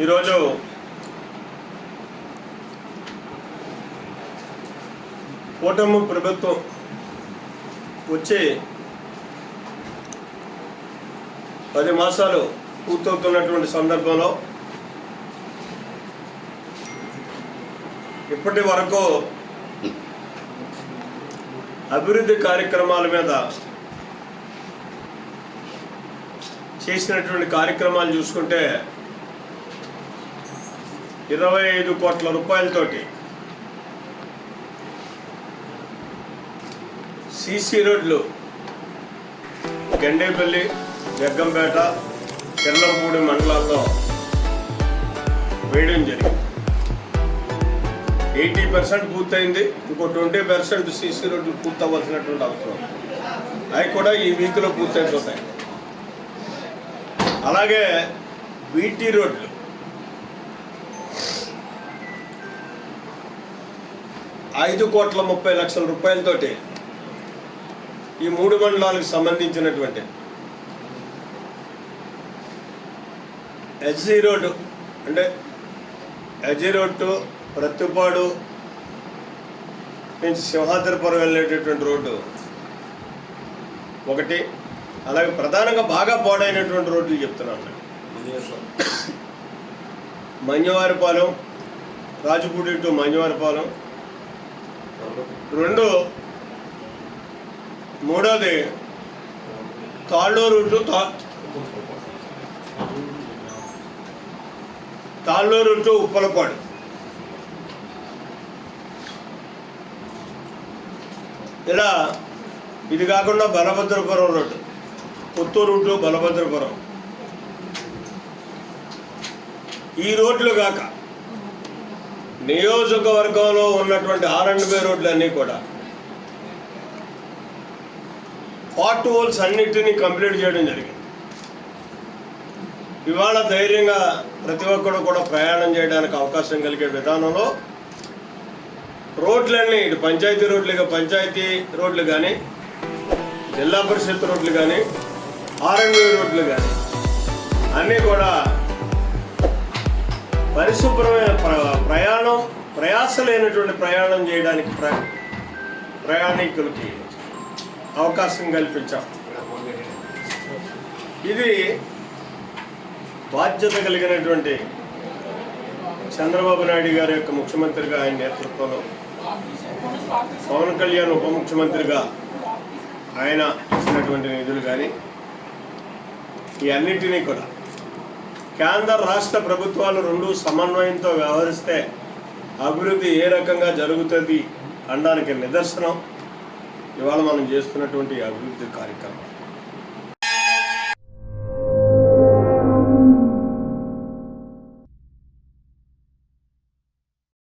ఈరోజు కూటమి ప్రభుత్వం వచ్చి పది మాసాలు పూర్తవుతున్నటువంటి సందర్భంలో ఇప్పటి వరకు అభివృద్ధి కార్యక్రమాల మీద చేసినటువంటి కార్యక్రమాలు చూసుకుంటే ఇరవై ఐదు కోట్ల రూపాయలతోటి. సీసీ రోడ్లు. గండేపల్లి జగ్గంపేట చెల్లంపూడి మండలాల్లో వేయడం జరిగింది. ఎయిటీ పర్సెంట్ పూర్తయింది. ఇంకో ట్వంటీ పర్సెంట్ సీసీ రోడ్లు పూర్తవ్వాల్సినటువంటి అవసరం. అవి కూడా ఈ వీక్లో పూర్తయిపోతాయి. అలాగే బీటీ రోడ్లు. ఐదు కోట్ల ముప్పై లక్షల రూపాయలతోటి ఈ మూడు మండలాలకు సంబంధించినటువంటి ఎస్జీ రోడ్డు అంటే ఎస్జీ రోడ్డు ప్రత్తిపాడు నుంచి సింహాద్రిపురం వెళ్ళేటటువంటి రోడ్డు ఒకటి అలాగే ప్రధానంగా బాగా పాడైనటువంటి రోడ్లు చెప్తున్నాను నేను. మన్యవారిపాలెం రాజపూడి టు మన్యవారిపాలెం రెండు. మూడోది. తాళ్ళూరు టు తా తాళ్ళూరు టు ఉప్పలపాడు. ఇలా ఇది కాకుండా బలభద్రపురం రోడ్డు పుత్తూరు టు బలభద్రపురం. ఈ రోడ్లు కాక నియోజకవర్గంలో ఉన్నటువంటి ఆర్ అండ్ బి రోడ్లు అన్నీ కూడా ఫార్ట్ హోల్స్ అన్నిటినీ కంప్లీట్ చేయడం జరిగింది. ఇవాళ ధైర్యంగా ప్రతి ఒక్కరు కూడా ప్రయాణం చేయడానికి అవకాశం కలిగే విధానంలో రోడ్లన్నీ ఇటు పంచాయతీ రోడ్లుగా పంచాయతీ రోడ్లు కానీ జిల్లా పరిషత్ రోడ్లు కానీ ఆర్ఎండ్బి రోడ్లు కానీ అన్నీ కూడా పరిశుభ్రమైన ప్ర- ప్రయాణం ప్రయాస లేనటువంటి ప్రయాణం చేయడానికి ప్ర ప్రయాణికులకి అవకాశం కల్పించాం. ఇది బాధ్యత కలిగినటువంటి చంద్రబాబు నాయుడు గారి యొక్క ముఖ్యమంత్రిగా ఆయన నేతృత్వంలో పవన్ కళ్యాణ్ ఉప ముఖ్యమంత్రిగా ఆయన ఇచ్చినటువంటి నిధులు కానీ ఈ అన్నింటినీ కూడా కేంద్ర రాష్ట్ర ప్రభుత్వాలు రెండు సమన్వయంతో వ్యవహరిస్తే అభివృద్ధి ఏ రకంగా జరుగుతుంది అనడానికి నిదర్శనం. ఇవాళ మనం చేస్తున్నటువంటి అభివృద్ధి కార్యక్రమం.